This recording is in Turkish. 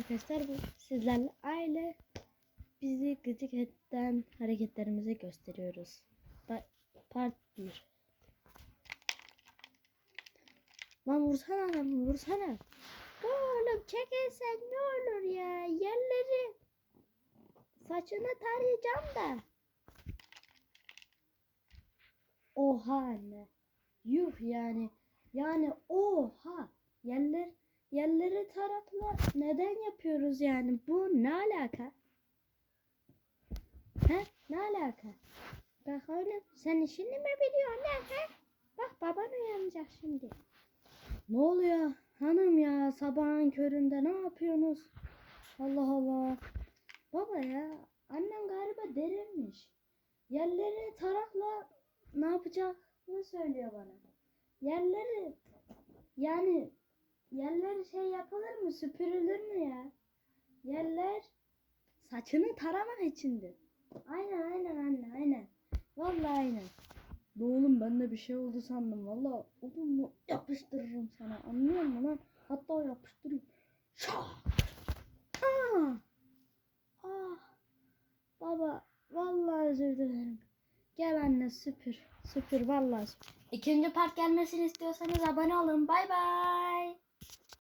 arkadaşlar bu sizlerle aile bizi gıcık eden hareketlerimizi gösteriyoruz. Part 1 Lan vursana adamı vursana. Oğlum çekilsen ne olur ya yerleri saçını tarayacağım da. Oha anne. Yuh yani. Yani oha. Yerler yerleri tarakla neden yapıyoruz yani? Bu ne alaka? He? Ne alaka? Bak oğlum sen işini mi biliyorsun lan he? Bak baban uyanacak şimdi. Ne oluyor hanım ya sabahın köründe ne yapıyorsunuz? Allah Allah. Baba ya annem galiba delirmiş. Yerleri tarakla ne yapacağını söylüyor bana. Yerleri yani yerler şey yapılır mı süpürülür mü ya? Yerler saçını taramak içindir. Aynen aynen anne aynen. Vallahi aynen. Ne oğlum ben de bir şey oldu sandım. Vallahi oğlum yapıştırırım sana. Anlıyor musun lan? Hatta yapıştırayım. Şah! Ah! Ah! Baba vallahi özür dilerim. Gel anne süpür. Süpür vallahi süpür. İkinci part gelmesini istiyorsanız abone olun. Bay bay.